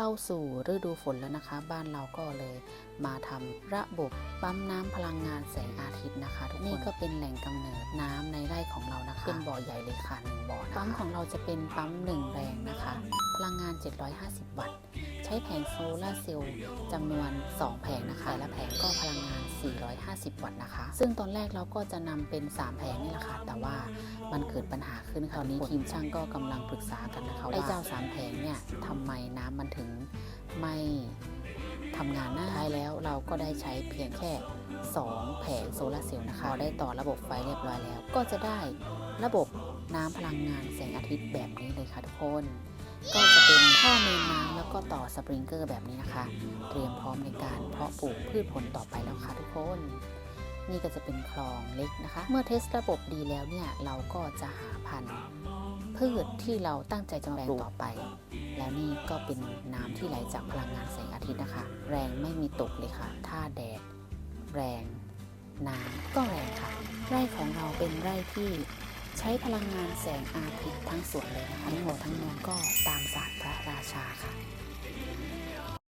เข้าสู่ฤดูฝนแล้วนะคะ บ้านเราก็เลยมาทำระบบปั๊มน้ำพลังงานแสงอาทิตย์นะคะ ทุกคนนี่ก็เป็นแหล่งกำเนิดน้ำในไร่ของเรานะคะ เป็นบ่อใหญ่เลยค่ะหนึ่งบ่อนะคะปั๊มของเราจะเป็นปั๊มหนึ่งแรงนะคะ พลังงาน 750 วัตต์ ใช้แผงโซลาร์เซลล์จำนวน 2 แผงนะคะและแผงก็พลังงาน 450 วัตต์นะคะ ซึ่งตอนแรกเราก็จะนำเป็น 3 แผงนี่แหละค่ะแต่ว่า มันเกิดปัญหาขึ้นคราวนี้ทีมช่างก็กำลังปรึกษากันนะคะว่าไอ้เจ้า3แผงเนี่ยทำไมน้ำมันถึงไม่ทำงานหน้าท้ายแล้วเราก็ได้ใช้เพียงแค่ 2 แผงโซลาร์เซลล์นะคะพอได้ต่อระบบไฟเรียบร้อยแล้ว ก็จะได้ระบบน้ำพลังงานแสงอาทิตย์แบบนี้เลยค่ะทุกคน ก็จะเป็นท่อเมนน้ำแล้วก็ต่อสปริงเกอร์แบบนี้นะคะ เตรียมพร้อมในการเพาะปลูกพืชผลต่อไปแล้วค่ะทุกคน นี่ก็จะเป็นคลองเล็กนะคะ เมื่อเทสระบบดีแล้วเนี่ยเราก็จะหาพันธุ์พืชที่เราตั้งใจจะปลูกต่อไป แล้วนี่ก็เป็นน้ำที่ไหลจากพลังงานแสงอาทิตย์นะคะ แรงไม่มีตกเลยค่ะ ถ้าแดด แรง น้ำก็แรงค่ะ ไร่ของเราเป็นไร่ที่ใช้พลังงานแสงอาทิตย์ทั้งสวนเลยนะคะทั้งหมดทั้งมวลก็ตามศาสตร์พระราชา